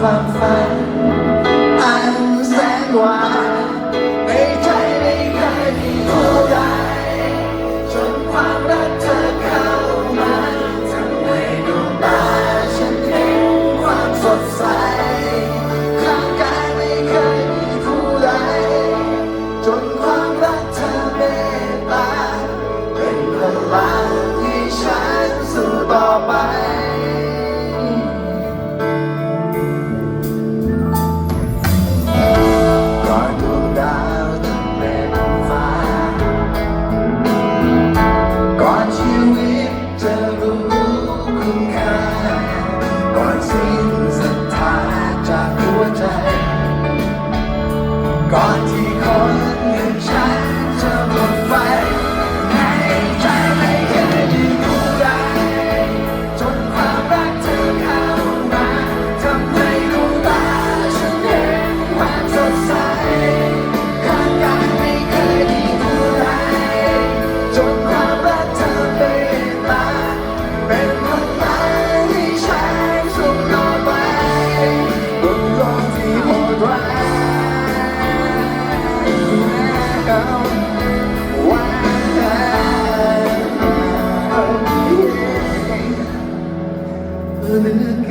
ความฝันอันแสนหวานในใจไม่เคยมีผู้ใดจนความรักเธอเข้ามาทำให้ดวงตาฉันเห็นความสดใสข้างกายไม่เคยมีผู้ใดจนความรักเธอเมตตาเป็นพลังที่ฉันสู้ต่อไป God.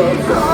Because